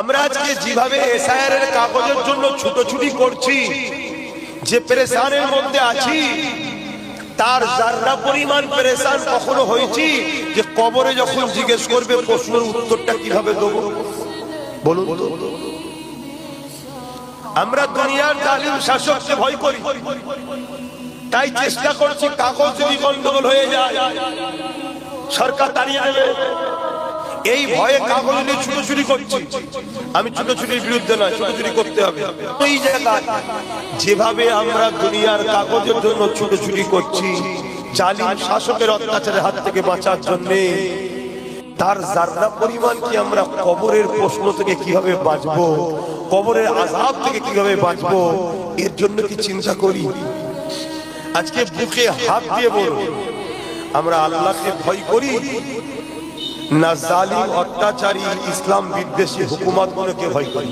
আমরা আজকে যেভাবে এসআইআর এর কাগজের জন্য ছুটোছুটি করছি, যে পেরেশানের মধ্যে আছি, তার যার্রা পরিমাণ পেরেশান কখনো হয়েছি, যে কবরে যখন জিজ্ঞেস করবে প্রশ্নের উত্তরটা কীভাবে দেবো? বলুন আমরা দুনিয়ার জালিম শাসককে ভয় করি। তাই চেষ্টা করছি কাগজ যদি গন্ডগোল হয়ে যায়, সরকার দাঁড়িয়ে দেবে। এই ভয়ে কাগজ নিয়ে ছুটোছুটি করছি। আমি ছুটোছুটির বিরুদ্ধে নয়, ছুটোছুটি করতে হবে। এই জায়গায় যেভাবে আমরা দুনিয়ার কাগজের জন্য ছুটোছুটি করছি, জালিম শাসকের অত্যাচারের হাত থেকে বাঁচার জন্যে, তার জাররা পরিমাণ কি আমরা কবরের প্রশ্ন থেকে কীভাবে বাঁচবো, কবরের আজাব থেকে কীভাবে বাঁচবো, এর জন্য কি চিন্তা করি? আজকে বুকে হাত দিয়ে বলুন, আমরা আল্লাহকে ভয় করি? না জালিম অত্যাচারী ইসলাম বিদ্বেষী হুকুমত গুলোকে ভয় করি।